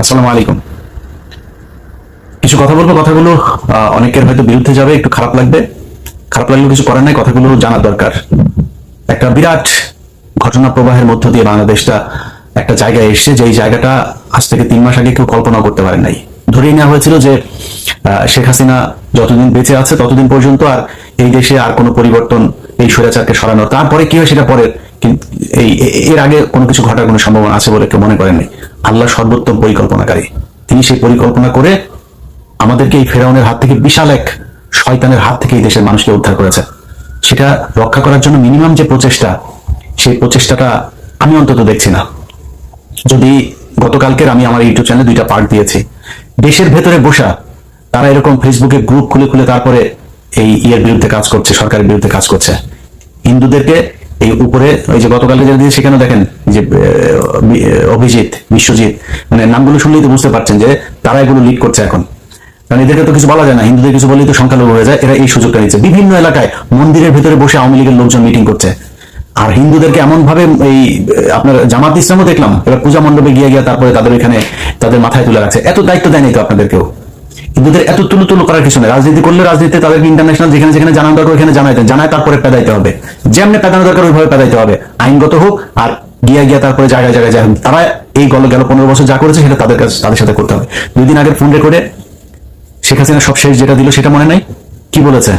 আসসালামু আলাইকুম। কিছু কথা বলব, কথাগুলো অনেকের হয়তো বিরুদ্ধে যাবে, একটু খারাপ লাগবে। খারাপ লাগলেও কিছু করার নাই, কথাগুলো জানার দরকার। একটা বিরাট ঘটনা প্রবাহের মধ্য দিয়ে বাংলাদেশটা একটা জায়গায় এসছে যে এই জায়গাটা আজ থেকে তিন মাস আগে কেউ কল্পনা করতে পারে নাই। ধরেই নেওয়া হয়েছিল যে শেখ হাসিনা যতদিন বেঁচে আছে ততদিন পর্যন্ত আর এই দেশে আর কোনো পরিবর্তন, এই স্বৈরাচারকে সরানো তারপরে কি হয় সেটা পরে কিন্তু এই এর আগে কোনো কিছু ঘটার কোনো সম্ভাবনা আছে বলে কেউ মনে করেননি আল্লাহ সর্বোত্তম পরিকল্পনাকারী। তিনি সেই পরিকল্পনা করে আমাদেরকে এই ফেরাউনের হাত থেকে বিশাল এক শয়তানের হাত থেকে এই দেশের মানুষকে উদ্ধার করেছে। সেটা রক্ষা করার জন্য মিনিমাম যে প্রচেষ্টা, সেই প্রচেষ্টাটা আমি অন্তত দেখছি না। যদি গতকালকের আমি আমার ইউটিউব চ্যানেলে দুইটা পার্ট দিয়েছি, দেশের ভেতরে বসা, তারা এরকম ফেসবুকে গ্রুপ খুলে খুলে তারপরে এই ইয়ের বিরুদ্ধে কাজ করছে, সরকারের বিরুদ্ধে কাজ করছে। হিন্দুদেরকে এই উপরে, ওই যে গতকালকে যেটা দিয়ে সেখানে দেখেন যে অভিজিৎ, বিশ্বজিৎ মানে নামগুলো শুনলেই তো বুঝতে পারছেন যে তারা এগুলো লিড করছে এখন। কারণ এদেরকে তো কিছু বলা যায় না, হিন্দুদের কিছু বললেই তো সংখ্যালঘু হয়ে যায়, এরা এই সুযোগটা নিচ্ছে। বিভিন্ন এলাকায় মন্দিরের ভিতরে বসে আওয়ামী লীগের লোকজন মিটিং করছে। আর হিন্দুদেরকে এমন ভাবে এই আপনার জামাত ইসলামও দেখলাম, এবার পূজা মণ্ডপে গিয়ে গিয়ে তারপরে তাদের এখানে তাদের মাথায় তুলে রাখছে। এত দায়িত্ব দেয়নি তো আপনাদেরকেও হিন্দুদের এত তুলু তুলু করার কিছু নেই। রাজনীতি করলে রাজনীতিতে তাদেরকে ইন্টারন্যাশনাল যেখানে যেখানে জানানো দরকার ওখানে জানাইতেন জানায় তারপরে পেদাইতে হবে। যেমনি পেদানো দরকার, ওইভাবে পেদাইতে হবে। আইনগত হোক আর গিয়া গিয়া তারপরে জায়গায় জায়গায় যায় তারা এই গল গেল পনেরো বছর যা করেছে, সেটা তাদের কাছে তাদের সাথে করতে হবে। দুই দিন আগের ফোন রেকর্ডে শেখ হাসিনা সব শেষ যেটা দিল, সেটা মনে নাই? কি বলেছে?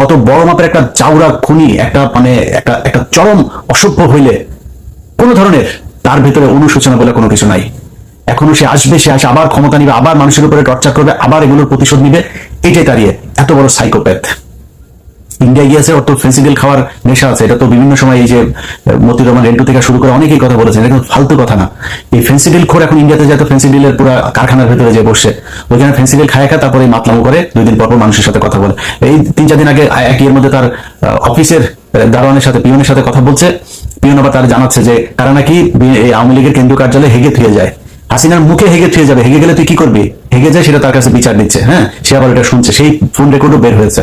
কত বড় মাপের একটা চাউরা খুনি, একটা মানে একটা একটা চরম অসভ্য হইলে কোনো ধরনের তার ভিতরে অনুশোচনা বলে কোনো কিছু নাই। এখনও সে আসবে, সে আসে, আবার ক্ষমতা নিবে, আবার মানুষের উপরে টর্চার করবে, আবার এগুলোর প্রতিশোধ নিবে। এটাই দাঁড়িয়ে এত বড় সাইকোপ্যাথ ইন্ডিয়া গিয়েছে, ওর তো খাওয়ার নেশা আছে। এটা তো বিভিন্ন সময় এই যে মতিউর রহমান রেন্টু থেকে শুরু করে অনেকেই কথা বলেছেন। এটা ফালতু কথা না। এই ফেন্সিডিল খোর এখন ইন্ডিয়াতে যায় তো ফেন্সিডিলের পুরো কারখানার ভেতরে যে বসে ওইখানে ফেন্সিডিল খায় খায় তারপরে মাতলামো করে দুই দিন পর মানুষের সাথে কথা বলে। এই তিন চার দিন আগে এক ইয়ের মধ্যে তার অফিসের দারোয়ানের সাথে পিয়নের সাথে কথা বলছে। পিয়ন আবার তার জানাচ্ছে যে, কারা নাকি আওয়ামী লীগের কেন্দ্রীয় কার্যালয়ে হেগে থুয়ে যায়। হাসিনার মুখে হেগে থুয়ে যাবে। হেগে গেলে তুই কি করবি? হেগে যায় সেটা তার কাছে বিচার দিচ্ছে হ্যাঁ? সে আবার এটা শুনছে সেই ফোন রেকর্ডও বের হয়েছে।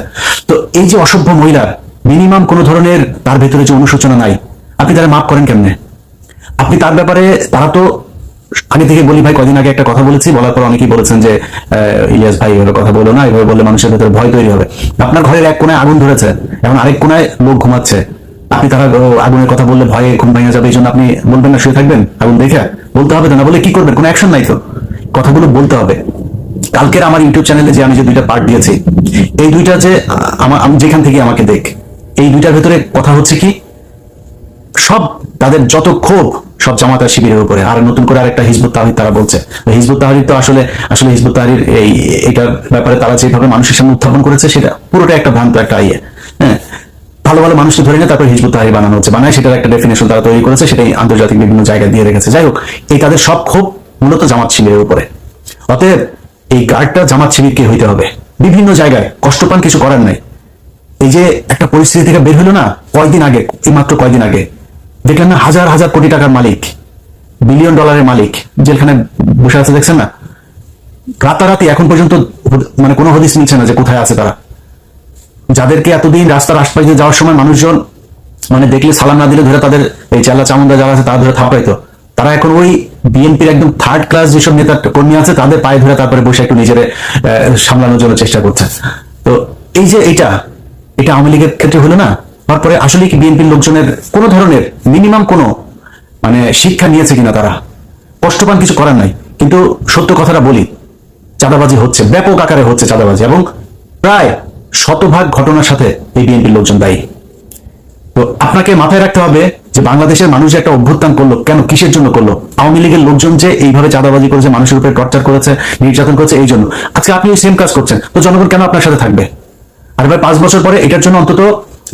তো এই যে অসভ্য মহিলার মিনিমাম কোন ধরনের তার ভেতরে যে অনুশোচনা নাই আপনি তারা মাফ করেন কেমনে? আপনি তার ব্যাপারে তারা তো আগে থেকে বলি ভাই কদিন আগে একটা কথা বলেছি বলার পর অনেকেই বলেছেন যে আহ, ইলিয়াস ভাই এভাবে কথা বলো না এভাবে বললে মানুষের ভেতরে ভয় তৈরি হবে। আপনার ঘরের এক কোনায় আগুন ধরেছে এখন আরেক কোনায় লোক ঘুমাচ্ছে। আপনি তারা আগুনের কথা বললে ভয়ে ঘুম ভেঙে যাবে, এই জন্য আপনি বলবেন না, শুয়ে থাকবেন, আগুন দেখে বলতে হবে না বলে কি করবেন? কোনো অ্যাকশন নাই তো। কথাগুলো বলতে হবে। কালকের আমার ইউটিউব চ্যানেলে যে আমি যে দুইটা পার্ট দিয়েছি, এই দুইটা যে আমার আমি যেখান থেকে আমাকে দেখ, এই দুইটার ভেতরে কথা হচ্ছে কি, সব তাদের যত ক্ষোভ, সব জামাতার শিবিরের উপরে। আর নতুন করে আরেকটা হিজবুত তাহিদ তারা বলছে। হিজবুত তাহিদ তো আসলে আসলে হিজবুত তাহির এই, এটার ব্যাপারে তারা যেভাবে মানুষের সামনে উত্থাপন করেছে, সেটা পুরোটা একটা ভ্রান্ত একটা ইয়ে। ভালো ভালো মানুষকে ধরে নিয়ে তারপর হিজবুত তাহির বানানো হচ্ছে। বানায় সেটার একটা ডেফিনেশন তারা তৈরি করেছে, সেটাই আন্তর্জাতিক বিভিন্ন জায়গায় দিয়ে রেখেছে। যাই হোক, এই তাদের সব ক্ষোভ মূলত জামাত শিবিরের উপরে। অতএব এই গার্ডটা জামাত শিবিরকে হইতে হবে। বিভিন্ন জায়গায় কষ্ট পান কিছু করার নাই। এই যে একটা পরিস্থিতি থেকে বের হলো না কয়েকদিন আগে, এই মাত্র কয়েকদিন আগে, দেখলেন না হাজার হাজার কোটি টাকার মালিক, বিলিয়ন ডলারের মালিক যেখানে বসে আছে, দেখছেন না? রাতারাতি এখন পর্যন্ত মানে কোনো হদিস মিলছে না যে কোথায় আছে তারা। যাদেরকে এতদিন রাস্তার আশপাশে যাওয়ার সময় মানুষজন মানে দেখলে সালাম না দিলে ধরে তাদের এই চেলা চামুন্ডা যারা আছে তারা ধরে থাপাইতো। তারা এখন ওই বিএনপির একদম থার্ড ক্লাস যেসব নেতা কর্মী আছে তাদের পায়ে ধরে তারপরে বসে একটু নিজের সামলানোর জন্য চেষ্টা করছে তো এই যে এটা এটা আওয়ামী লীগের ক্ষেত্রে হলো না তারপরে আসলে কি বিএনপির লোকজনের কোন ধরনের মিনিমাম কোনো মানে শিক্ষা নিয়েছে কিনা তারা? কষ্টপান কিছু করার নাই। কিন্তু সত্য কথাটা বলি, চাঁদাবাজি হচ্ছে, ব্যাপক আকারে হচ্ছে চাঁদাবাজি এবং প্রায় শতভাগ ঘটনার সাথে এই বিএনপির লোকজন দায়ী। তো আপনাকে মাথায় রাখতে হবে যে বাংলাদেশের মানুষ একটা অভ্যুত্থান করল, কেন কিসের জন্য করল? আওয়ামী লীগের লোকজন যে এইভাবে চাঁদাবাজি করেছে, মানুষের উপরে টর্চার করেছে, নির্যাতন করেছে, এই জন্য। আজকে আপনি সেম কাজ করছেন। তো জনগণ কেন আপনার সাথে থাকবে? আর এবার পাঁচ বছর পরে এটার জন্য অন্তত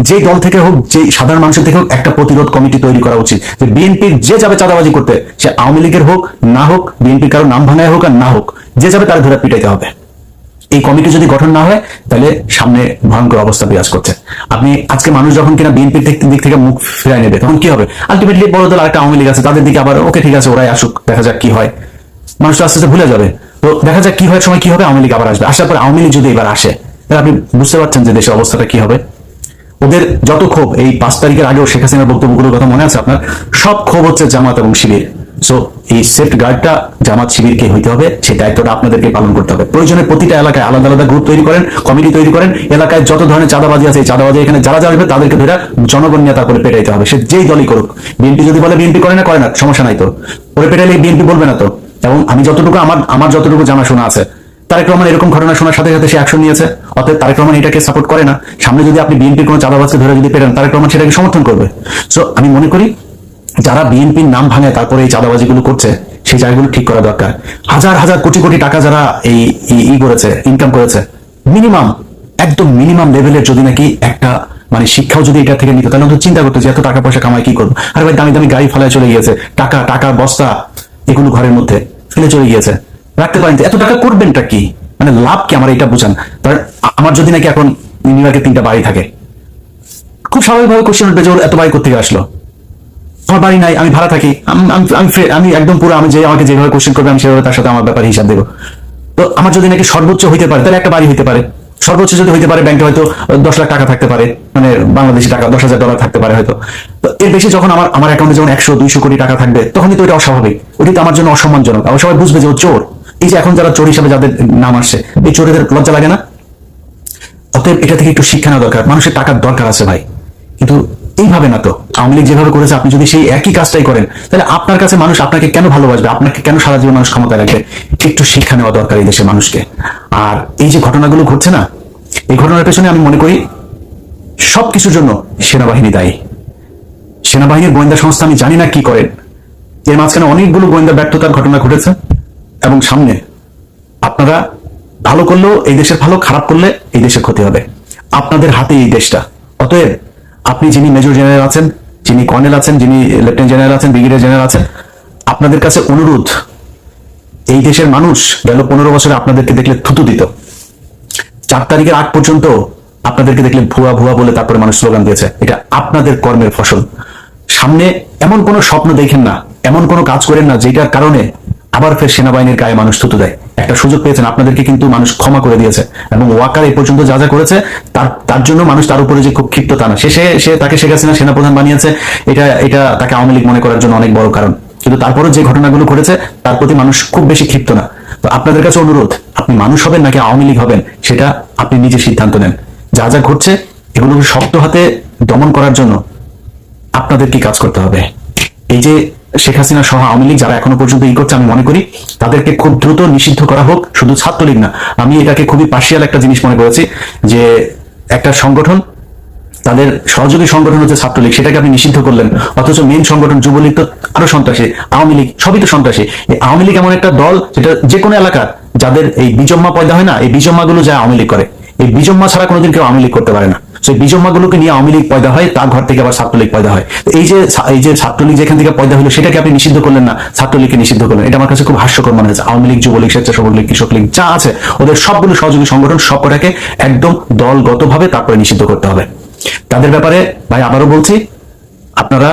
যে দল থেকে হোক যে সাধারণ মানুষের থেকে হোক, একটা প্রতিরোধ কমিটি তৈরি করা উচিত। যে বিএনপির যে যাবে চাঁদাবাজি করতে, সে আওয়ামী লীগের হোক, না হোক বিএনপির কারও নাম ভাঙায় হোক আর না হোক, যে যাবে তার ধরে পিটাইতে হবে। এই কমিটি যদি গঠন না হয়, তাহলে সামনে ভয়ঙ্কর অবস্থা বিরাজ করছে। আপনি আজকে মানুষ যখন কিনা বিএনপির দিক থেকে মুখ ফিরাই নেবে, তখন কি হবে? আলটিমেটলি বড় দল একটা আওয়ামী লীগ আছে, তাদের দিকে আবার, ওকে, ঠিক আছে, ওরাই আসুক, দেখা যাক কি হয়। মানুষ আস্তে আস্তে ভুলে যাবে। তো দেখা যাক কি হয়, সময় কি হবে, আওয়ামী লীগ আবার আসবে। আসার পর আওয়ামী লীগ যদি এবার আসে, তাহলে আপনি বুঝতে পারছেন যে দেশের অবস্থাটা কি হবে। ওদের যত ক্ষোভ, এই পাঁচ তারিখের আগেও শেখ হাসিনার বক্তব্যগুলোর কথা মনে আছে আপনার? সব ক্ষোভ হচ্ছে জামাত এবং শিবির। সো এই সেফট গার্ডটা জামাত শিবিরকে হইতে হবে, সেই দায়িত্বটা আপনাদেরকে পালন করতে হবে। প্রয়োজনে প্রতিটা এলাকায় আলাদা আলাদা গ্রুপ তৈরি করেন কমিটি তৈরি করেন, এলাকায় যত ধরনের চাঁদাবাজি আছে, এই চাঁদাবাজি এখানে যারা যারা আসবে, তাদেরকে ধরে জনগণ নিয়ে তারপরে পেটাইতে হবে। সে যেই দলই করুক বিএনপি যদি বলে বিএনপি করে না করে না, সমস্যা নাই তো। পরে পেটাইলে বিএনপি বলবে না তো। এবং আমি যতটুকু, আমার আমার যতটুকু জানাশোনা আছে, তারেক রহমান এরকম ঘটনা শোনার সাথে সাথে সে অ্যাকশন নিয়েছে। অর্থাৎ তারেক রহমান এটাকে সাপোর্ট করে না। সামনে যদি আপনি বিএনপির কোনো চাঁদাবাজকে ধরে যদি পেরেন তারেক রহমান সেটাকে সমর্থন করবে। সো আমি মনে করি যারা বিএনপির নাম ভাঙে তারপরে এই চাঁদাবাজিগুলো করছে, সেই জায়গাগুলো ঠিক করা দরকার। হাজার হাজার কোটি কোটি টাকা যারা এই ই- করেছে ইনকাম করেছে মিনিমাম একদম মিনিমাম লেভেলের যদি নাকি একটা মানে শিক্ষাও যদি এটা থেকে নিত, তাহলে চিন্তা করতো যে এত টাকা পয়সা কামাই কি করব? আরে ভাই, দামি দামি গাড়ি ফেলায় চলে গিয়েছে, টাকা টাকা, বস্তা, এগুলো ঘরের মধ্যে ফেলে চলে গিয়েছে। রাখতে পারেন এত টাকা করবেনটা কি? মানে লাভ কি আমার এটা বুঝান? কারণ আমার যদি নাকি এখন নিউ ইয়র্কে তিনটা বাড়ি থাকে, খুব স্বাভাবিকভাবে কোশ্চেন উঠবে যে ওর এত বাড়ি করতে আসলো? আমার বাড়ি নাই, আমি ভাড়া থাকি। আমি আমি একদম পুরো, আমি যে আমাকে যেভাবে কোশ্চেন করবে, আমি সেভাবে তার সাথে আমার ব্যাপারে হিসাব দেবো। তো আমার যদি নাকি সর্বোচ্চ হইতে পারে, তাহলে একটা বাড়ি হইতে পারে। সর্বোচ্চ যদি হইতে পারে ব্যাংকে হয়তো দশ লাখ টাকা থাকতে পারে মানে বাংলাদেশি টাকা, দশ হাজার ডলার থাকতে পারে হয়তো। তো এর বেশি যখন আমার আমার অ্যাকাউন্টে যখন একশো, দুইশো কোটি টাকা থাকবে, তখনই তো এটা অস্বাভাবিক। ওটি তো আমার জন্য অসম্মানজনক। আবার সবাই বুঝবে যে ও চোর। এই যে এখন যারা চোর হিসাবে যাদের নাম আসছে, এই চোরেদের লজ্জা লাগে না? অতএব এটা থেকে একটু শিক্ষা নেওয়া দরকার। মানুষের টাকার দরকার আছে ভাই। কিন্তু এইভাবে না তো? আওয়ামী লীগ যেভাবে করেছে, আপনি যদি সেই একই কাজটাই করেন, তাহলে আপনার কাছে মানুষ আপনাকে কেন ভালোবাসবে? আপনাকে কেন সারা জীবন মানুষ ক্ষমতায় রাখবে? একটু শিক্ষা নেওয়া দরকার এই দেশের মানুষকে। আর এই যে ঘটনাগুলো ঘটছে না, এই ঘটনার পেছনে আমি মনে করি সবকিছুর জন্য সেনাবাহিনী দায়ী। সেনাবাহিনীর গোয়েন্দা সংস্থা, আমি জানি না কি করেন। এর মাঝখানে অনেকগুলো গোয়েন্দা ব্যর্থতার ঘটনা ঘটেছে। এবং সামনে আপনারা ভালো করলেও এই দেশের ভালো, খারাপ করলে এই দেশের ক্ষতি হবে। আপনাদের হাতে এই দেশটা। অতএব আপনি যিনি মেজর জেনারেল আছেন, যিনি কর্নেল আছেন, যিনি লেফটেন্যান্ট জেনারেল আছেন, ব্রিগেডিয়ার জেনারেল আছেন, আপনাদের কাছে অনুরোধ, এই দেশের মানুষ গেল পনেরো বছরে আপনাদেরকে দেখলে থুতু দিত। চার তারিখের আগ পর্যন্ত আপনাদেরকে দেখলে ভুয়া ভুয়া বলে তারপরে মানুষ স্লোগান দিয়েছে। এটা আপনাদের কর্মের ফসল। সামনে এমন কোনো স্বপ্ন দেখেন না, এমন কোনো কাজ করেন না যেটার কারণে আবার ফের সেনাবাহিনীর গায়ে মানুষ থুতু দেয়। একটা সুযোগ পেয়েছেন, আপনাদেরকে কিন্তু মানুষ ক্ষমা করে দিয়েছে। এবং ওয়াকার এই পর্যন্ত যা যা করেছে, তার তার জন্য মানুষ তার উপরে যে খুব ক্ষিপ্ত তা না। শেষে সে তাকে শেখ হাসিনা সেনাপ্রধান বানিয়েছে, এটা এটা তাকে আওয়ামী লীগ মনে করার জন্য অনেক বড় কারণ। কিন্তু তারপরে যে ঘটনাগুলো ঘটেছে, তার প্রতি মানুষ খুব বেশি ক্ষিপ্ত না। তো আপনাদের কাছে অনুরোধ, আপনি মানুষ হবেন নাকি আওয়ামী লীগ হবেন, সেটা আপনি নিজে সিদ্ধান্ত নেন। যা যা ঘটছে, এগুলোকে শক্ত হাতে দমন করার জন্য আপনাদের কি কাজ করতে হবে? এই যে শেখ হাসিনা সহ আওয়ামী লীগ যারা এখনও পর্যন্ত ই করছে, আমি মনে করি তাদেরকে খুব দ্রুত নিষিদ্ধ করা হোক, শুধু ছাত্রলীগ না, আমি এটাকে খুবই পার্শিয়াল একটা জিনিস মনে করেছি যে একটা সংগঠন, তাদের সহযোগী সংগঠন হচ্ছে ছাত্রলীগ, সেটাকে আপনি নিষিদ্ধ করলেন, অথচ মেন সংগঠন যুবলীগ তো আরও সন্ত্রাসী, আওয়ামী লীগ সবই তো সন্ত্রাসী। আওয়ামী লীগ এমন একটা দল, যেটা যে কোনো এলাকার, যাদের এই বিজম্মা পয়দা হয় না, এই বিজম্মা গুলো যায় আওয়ামী লীগ করে। এই বিজম্মা ছাড়া কোনোদিন কেউ আওয়ামী লীগ করতে পারে না। সেই বিজম্মা গুলোকে নিয়ে আওয়ামী লীগ পয়দা হয়, তার ঘর থেকে আবার ছাত্রলীগ পয়দা হয়। এই যে এই যে ছাত্রলীগ যেখান থেকে পয়দা হলো, সেটাকে আপনি নিষিদ্ধ করলেন না, ছাত্রলীগকে নিষিদ্ধ করলেন। এটা আমার কাছে খুব হাস্যকর মনে হয়েছে। আওয়ামী লীগ, যুবলীগ স্বেচ্ছাসেবক লীগ কৃষক লীগ যা আছে, ওদের সবগুলো সহযোগী সংগঠন সবকটাকে একদম দলগতভাবে তারপরে নিষিদ্ধ করতে হবে। তাদের ব্যাপারে, ভাই, আবারও বলছি, আপনারা,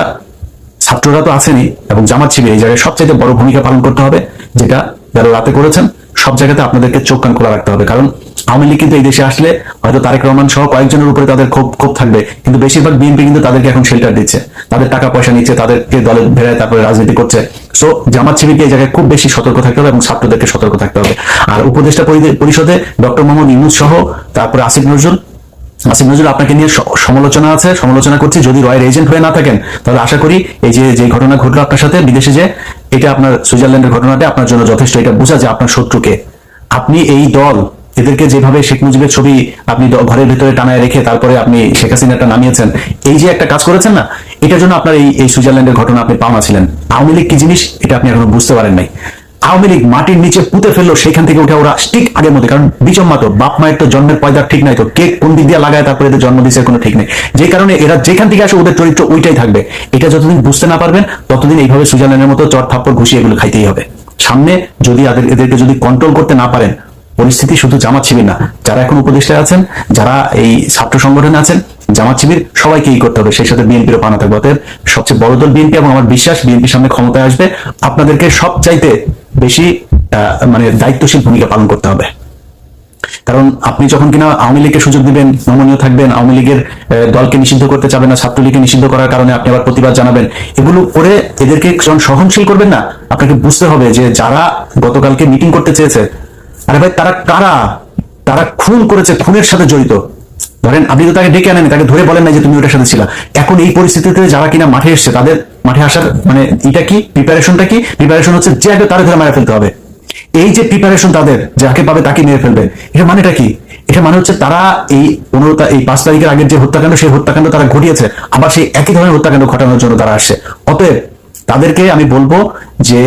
ছাত্ররা তো আসেনি এবং জামাত শিবির এই জায়গায় সবচেয়ে বড় ভূমিকা পালন করতে হবে, যেটা যারা রাতে করেছেন সব জায়গাতে আপনাদেরকে চোখ কান খোলা রাখতে হবে। কারণ আওয়ামী লীগ কিন্তু এই দেশে আসলে হয়তো তারেক রহমান সহ কয়েকজনের উপরে তাদের ক্ষোভ ক্ষোভ থাকবে। কিন্তু বেশিরভাগ বিএনপি কিন্তু তাদেরকে এখন শেল্টার দিচ্ছে। তাদের টাকা পয়সা নিচ্ছে, তাদেরকে দলে ভেড়ায় তারপরে রাজনীতি করছে। সো জামাত শিবিরকে এই জায়গায় খুব বেশি সতর্ক থাকতে হবে এবং ছাত্রদেরকে সতর্ক থাকতে হবে। আর উপদেষ্টা পরি- পরিষদে ডক্টর মোহাম্মদ ইউনুস সহ, তারপরে আসিফ নজরুল আসিফ নজরুল, আপনাকে নিয়ে সমালোচনা আছে? সমালোচনা করছি, যদি রয়ের এজেন্ট হয়ে না থাকেন, তাহলে আশা করি এই যে যে ঘটনা ঘটলো আপনার সাথে বিদেশে যে, এটা আপনার সুইজারল্যান্ডের ঘটনাটা আপনার জন্য যথেষ্ট। এটা বোঝা যে আপনার শত্রুকে। আপনি এই দল, এদেরকে যেভাবে শেখ মুজিবের ছবি আপনি ঘরের ভিতরে টানায় রেখে তারপরে আপনি শেখ হাসিনাটা নামিয়েছেন, এই যে একটা কাজ করেছেন না, এটার জন্য আপনার এই এই সুইজারল্যান্ডের ঘটনা আপনি পাওনা ছিলেন। আওয়ামী লীগ কি জিনিস, এটা আপনি এখনও বুঝতে পারেন নাই। আওয়ামী লীগ মাটির নিচে পুঁতে ফেলল, সেখান থেকে উঠে ওরা ঠিক আগের মধ্যে। কারণ বিচম্মা তো, বাপ মায়ের তো জন্মের পয়দা ঠিক নাই তো। কে কোন দিক দিয়ে লাগায়, তারপরে এদের জন্ম দিচ্ছে কোনো ঠিক নেই। যে কারণে এরা যেখান থেকে আসে, ওদের চরিত্র ওইটাই থাকবে। এটা যতদিন বুঝতে না পারবেন, ততদিন এইভাবে সুইজারল্যান্ডের মতো চট থাপ্পড় ঘুষিয়ে এগুলো খাইতেই হবে। সামনে যদি এদের- এদেরকে যদি কন্ট্রোল করতে না পারেন, পরিস্থিতি শুধু জামাত শিবির না, যারা এখন উপদেষ্টায় আছেন, যারা এই ছাত্র সংগঠনে আছেন, জামাত শিবির সবাইকেই করতে হবে। সেই সাথে বিএনপিরও পানা থাকবে। অতএব সবচেয়ে বড় দল বিএনপি এবং আমার বিশ্বাস, বিএনপির সামনে ক্ষমতায় আসবে। আপনাদেরকে সব চাইতে বেশি মানে দায়িত্বশীল ভূমিকা পালন করতে হবে। কারণ আপনি যখন কিনা আওয়ামী লীগকে সুযোগ দিবেন, নমনীয় থাকবেন, আওয়ামী লীগের দলকে নিষিদ্ধ করতে চাবেন না, ছাত্রলীগকে নিষিদ্ধ করার কারণে আপনি আবার প্রতিবাদ জানাবেন, এগুলো করে এদেরকে যখন সহনশীল করবেন না, আপনাকে বুঝতে হবে যে যারা গতকালকে মিটিং করতে চেয়েছে, আরে ভাই, তারা কারা? তারা খুন করেছে, খুনের সাথে জড়িত। ধরেন, আপনি তো তাকে ডেকে আনেন তাকে ধরে বলেন না যে তুমি ওটার সাথে ছিল। এখন এই পরিস্থিতিতে যারা কিনা মাঠে এসছে, তাদের মাঠে আসার মানে এটা কি প্রিপারেশনটা কি? প্রিপারেশন হচ্ছে যে আগে তাদের ধরে মারা ফেলতে হবে। এই যে প্রিপারেশন তাদের যাকে পাবে তাকে মেরে ফেলবে। এটা মানেটা কি? এটা মানে হচ্ছে তারা এই পনেরো এই পাঁচ তারিখের আগের যে হত্যাকাণ্ড, সেই হত্যাকাণ্ড তারা ঘটিয়েছে। আবার সেই একই ধরনের হত্যাকাণ্ড ঘটানোর জন্য তারা আসছে। অতএব তাদেরকে আমি বলব যে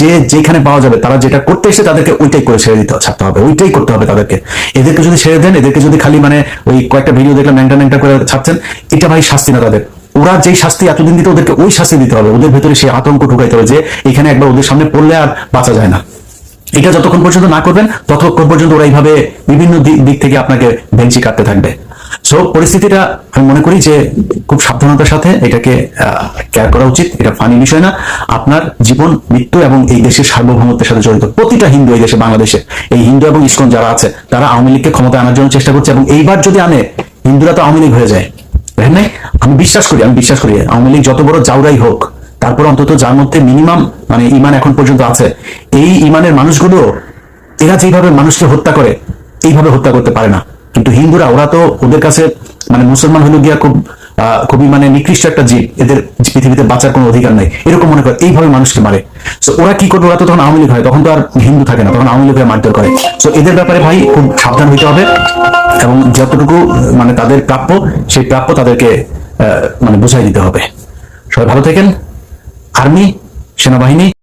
যে যেখানে পাওয়া যাবে, তারা যেটা করতে এসে তাদেরকে ওইটাই করে ছেড়ে দিতে, ছাড়তে হবে। ওইটাই করতে হবে তাদেরকে। এদেরকে যদি ছেড়ে দেন, এদেরকে যদি খালি মানে ওই কয়েকটা ভিডিও দেখলাম ন্যাংটা ন্যাংটা করে ছাড়ছেন, এটা ভাই শাস্তি না তাদের। ওরা যেই শাস্তি এতদিন দিতে, ওদেরকে ওই শাস্তি দিতে হবে। ওদের ভেতরে সেই আতঙ্ক ঢুকাইতে হবে যে, এখানে একবার ওদের সামনে পড়লে আর বাঁচা যায় না। এটা যতক্ষণ পর্যন্ত না করবেন, ততক্ষণ পর্যন্ত ওরা এইভাবে বিভিন্ন দিক থেকে আপনাকে ভেঞ্চি কাটতে থাকবে। সো পরিস্থিতিটা আমি মনে করি যে, খুব সাবধানতার সাথে এটাকে কেয়ার করা উচিত। এটা ফানি বিষয় না। আপনার জীবন, মৃত্যু এবং এই দেশের সার্বভৌমত্বের সাথে জড়িত প্রতিটা হিন্দু এই দেশে, বাংলাদেশে। এই হিন্দু এবং ইসকন যারা আছে, তারা আওয়ামী লীগকে ক্ষমতায় আনার জন্য চেষ্টা করছে এবং এইবার যদি আনে, হিন্দুরা তো আওয়ামী লীগ হয়ে যায়। আমি বিশ্বাস করি, আমি বিশ্বাস করি। আওয়ামী লীগ যত বড় যাওরাই হোক, তারপর অন্তত যার মধ্যে মিনিমাম মানে ইমান এখন পর্যন্ত আছে, এই ইমানের মানুষগুলো, এরা যেভাবে মানুষকে হত্যা করে, এইভাবে হত্যা করতে পারে না। কিন্তু হিন্দুরা, ওরা তো ওদের কাছে মানে মুসলমান হলো গিয়া খুব খুবই মানে নিকৃষ্ট একটা জীব। এদের পৃথিবীতে বাঁচার কোনো অধিকার নাই। এরকম মনে করে, এইভাবে মানুষকে মারে। তো ওরা কি করবে? ওরা তো তখন আওয়ামী লীগ হয়, তখন তো আর হিন্দু থাকে না, তখন আওয়ামী লীগ হয়ে মারধর করে। তো এদের ব্যাপারে ভাই খুব সাবধান হইতে হবে এবং যতটুকু মানে তাদের প্রাপ্য, সেই প্রাপ্য তাদেরকে মানে বুঝাই দিতে হবে। সবাই ভালো থাকেন। আর্মি, সেনাবাহিনী